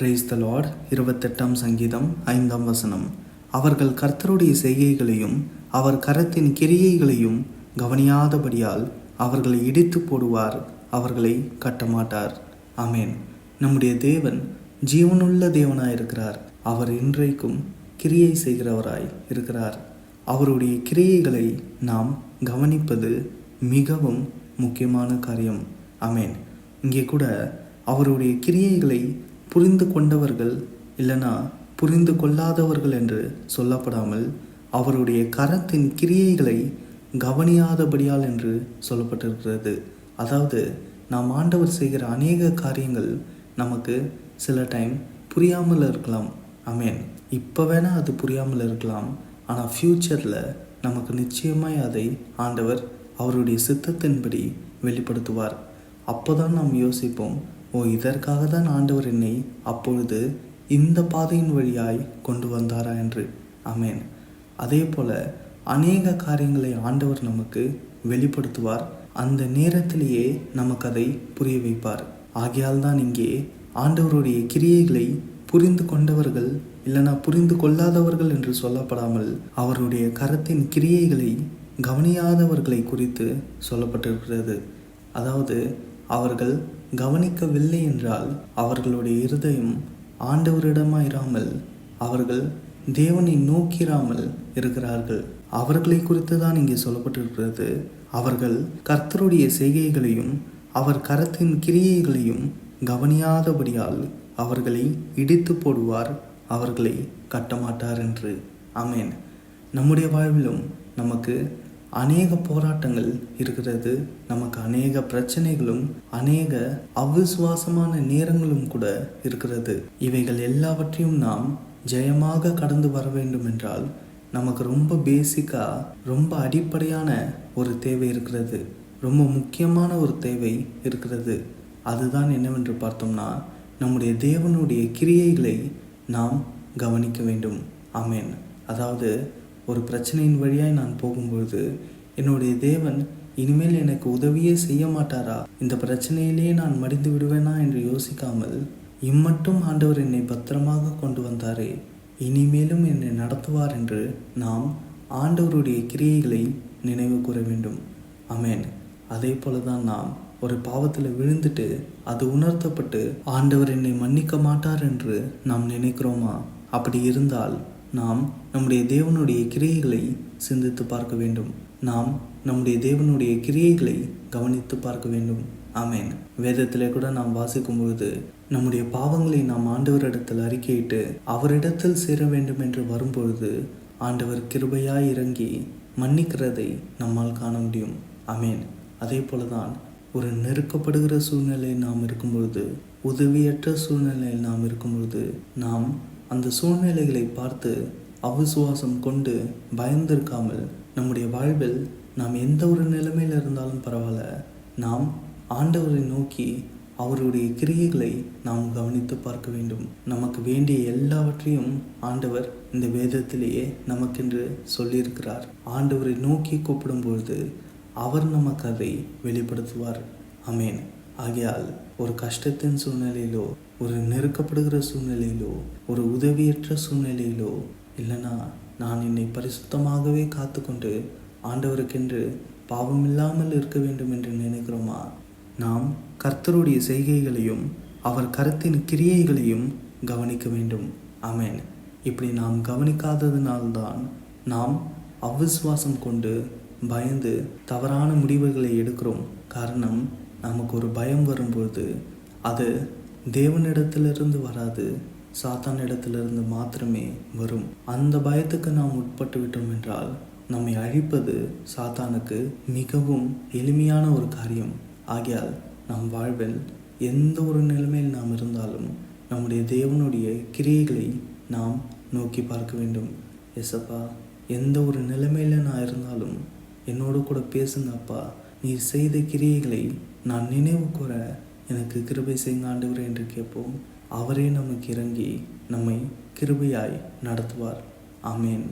Praise the Lord இருபத்தெட்டாம் சங்கீதம் ஐந்தாம் வசனம். அவர்கள் கர்த்தருடைய செய்கைகளையும் அவர் கரத்தின் கிரியைகளையும் கவனியாதபடியால் அவர்களை இடித்து போடுவார் அவர்களை கட்டமாட்டார். ஆமேன். நம்முடைய தேவன் ஜீவனுள்ள தேவனாய் இருக்கிறார் அவர் இன்றைக்கும் கிரியை செய்கிறவராய் இருக்கிறார். அவருடைய கிரியைகளை நாம் கவனிப்பது மிகவும் முக்கியமான காரியம். அமேன் இங்கே கூட அவருடைய கிரியைகளை புரிந்து கொண்டவர்கள் இல்லைனா புரிந்து கொள்ளாதவர்கள் என்று சொல்லப்படாமல் அவருடைய கரத்தின் கிரியைகளை கவனியாதபடியால் என்று சொல்லப்பட்டிருக்கிறது. அதாவது நாம் ஆண்டவர் செய்கிற அநேக காரியங்கள் நமக்கு சில டைம் புரியாமல் இருக்கலாம். அமேன் இப்போ வேணால் அது புரியாமல் இருக்கலாம். ஆனால் ஃப்யூச்சரில் நமக்கு நிச்சயமாய் அதை ஆண்டவர் அவருடைய சித்தத்தின்படி வெளிப்படுத்துவார். அப்போதான் நாம் யோசிப்போம் ஓ இதற்காக தான் ஆண்டவர் என்னை அப்பொழுது இந்த பாதையின் வழியாய் கொண்டு வந்தாரா என்று. அமேன் அதே போல அநேக காரியங்களை ஆண்டவர் நமக்கு வெளிப்படுத்துவார். அந்த நேரத்திலேயே நமக்கு அதை புரிய வைப்பார். ஆகையால் தான் இங்கே ஆண்டவருடைய கிரியைகளை புரிந்து கொண்டவர்கள் இல்லைனா புரிந்து கொள்ளாதவர்கள் என்று சொல்லப்படாமல் அவருடைய கரத்தின் கிரியைகளை கவனியாதவர்களை குறித்து சொல்லப்பட்டிருக்கிறது. அதாவது அவர்கள் கவனிக்கவில்லை என்றால் அவர்களுடைய இருதயம் ஆண்டவரிடமாயிராமல் அவர்கள் தேவனை நோக்கிராமல் இருக்கிறார்கள். அவர்களை குறித்து தான் இங்கே சொல்லப்பட்டிருக்கிறது. அவர்கள் கர்த்தருடைய செய்கைகளையும் அவர் கரத்தின் கிரியைகளையும் கவனியாதபடியால் அவர்களை இடித்து போடுவார் அவர்களை கட்டமாட்டார் என்று. அமேன் நம்முடைய வாழ்விலும் நமக்கு அநேக போராட்டங்கள் இருக்கிறது. நமக்கு அநேக பிரச்சனைகளும் அநேக அவிசுவாசமான நேரங்களும் கூட இருக்கிறது. இவைகள் எல்லாவற்றையும் நாம் ஜெயமாக கடந்து வர வேண்டும் என்றால் நமக்கு ரொம்ப பேசிக்காக ரொம்ப அடிப்படையான ஒரு தேவை இருக்கிறது. ரொம்ப முக்கியமான ஒரு தேவை இருக்கிறது. அதுதான் என்னவென்று பார்த்தோம்னா நம்முடைய தேவனுடைய கிரியைகளை நாம் கவனிக்க வேண்டும். ஆமேன். அதாவது ஒரு பிரச்சனையின் வழியாய் நான் போகும்பொழுது என்னுடைய தேவன் இனிமேல் எனக்கு உதவியே செய்ய மாட்டாரா? இந்த பிரச்சனையிலேயே நான் மடிந்து விடுவேனா என்று யோசிக்காமல் இம்மட்டும் ஆண்டவர் என்னை பத்திரமாக கொண்டு வந்தாரே. இனிமேலும் என்னை நடத்துவார் என்று நாம் ஆண்டவருடைய கிரியைகளை நினைவு கூற வேண்டும். அமேன் அதே போல தான் நாம் ஒரு பாவத்தில் விழுந்துட்டு அது உணர்த்தப்பட்டு ஆண்டவர் என்னை மன்னிக்க மாட்டார் என்று நாம் நினைக்கிறோமா? அப்படி இருந்தால் நாம் நம்முடைய தேவனுடைய கிரியைகளை சிந்தித்து பார்க்க வேண்டும். நாம் நம்முடைய தேவனுடைய கிரியைகளை கவனித்து பார்க்க வேண்டும். ஆமேன். வேதத்திலே கூட நாம் வாசிக்கும் பொழுது நம்முடைய பாவங்களை நாம் ஆண்டவரிடத்தில் அறிக்கையிட்டு அவரிடத்தில் சேர வேண்டும் என்று வரும்பொழுது ஆண்டவர் கிருபையாய் இறங்கி மன்னிக்கிறதை நம்மால் காண முடியும். அமேன் அதே போலதான் ஒரு நெருக்கப்படுகிற சூழ்நிலையில் நாம் இருக்கும் பொழுது உதவியற்ற சூழ்நிலையில் நாம் இருக்கும் பொழுது நாம் அந்த சூழ்நிலைகளை பார்த்து அவிசுவாசம் கொண்டு பயந்திருக்காமல் நம்முடைய வாழ்வில் நாம் எந்த ஒரு நிலைமையில் இருந்தாலும் பரவாயில்ல. நாம் ஆண்டவரை நோக்கி அவருடைய கிரியைகளை நாம் கவனித்து பார்க்க வேண்டும். நமக்கு வேண்டிய எல்லாவற்றையும் ஆண்டவர் இந்த வேதத்திலேயே நமக்கென்று சொல்லியிருக்கிறார். ஆண்டவரை நோக்கி கூப்பிடும்பொழுது அவர் நமக்கு அதை வெளிப்படுத்துவார். அமேன் ஆகையால் ஒரு கஷ்டத்தின் சூழ்நிலையிலோ ஒரு நெருக்கப்படுகிற சூழ்நிலையிலோ ஒரு உதவியற்ற சூழ்நிலையிலோ இல்லைனா நான் என்னை பரிசுத்தமாகவே காத்துக்கொண்டு ஆண்டவருக்கென்று பாவமில்லாமல் இருக்க வேண்டும் என்று நினைக்கிறோமா? நாம் கர்த்தருடைய செய்கைகளையும் அவர் கருத்தின் கிரியைகளையும் கவனிக்க வேண்டும். அமேன் இப்படி நாம் கவனிக்காததினால்தான் நாம் அவிசுவாசம் கொண்டு பயந்து தவறான முடிவுகளை எடுக்கிறோம். காரணம் நமக்கு ஒரு பயம் வரும்பொழுது அது தேவனிடத்திலிருந்து வராது சாத்தான் இடத்திலிருந்து மாத்திரமே வரும். அந்த பயத்துக்கு நாம் உட்பட்டு விட்டோம் என்றால் நம்மை அழிப்பது சாத்தானுக்கு மிகவும் எளிமையான ஒரு காரியம். ஆகையால் நம் வாழ்வில் எந்த ஒரு நிலைமையில் நாம் இருந்தாலும் நம்முடைய தேவனுடைய கிரியைகளை நாம் நோக்கி பார்க்க வேண்டும். எசப்பா எந்த ஒரு நிலைமையில் நான் இருந்தாலும் என்னோடு கூட பேசுங்க அப்பா. நீ செய்த கிரியைகளை நான் நினைவு கூற எனக்கு கிருபை செய்யுங்க ஆண்டவரே என்று கேட்போம். அவரே நமக்கு இறங்கி நம்மை கிருபையாய் நடத்துவார். ஆமேன்.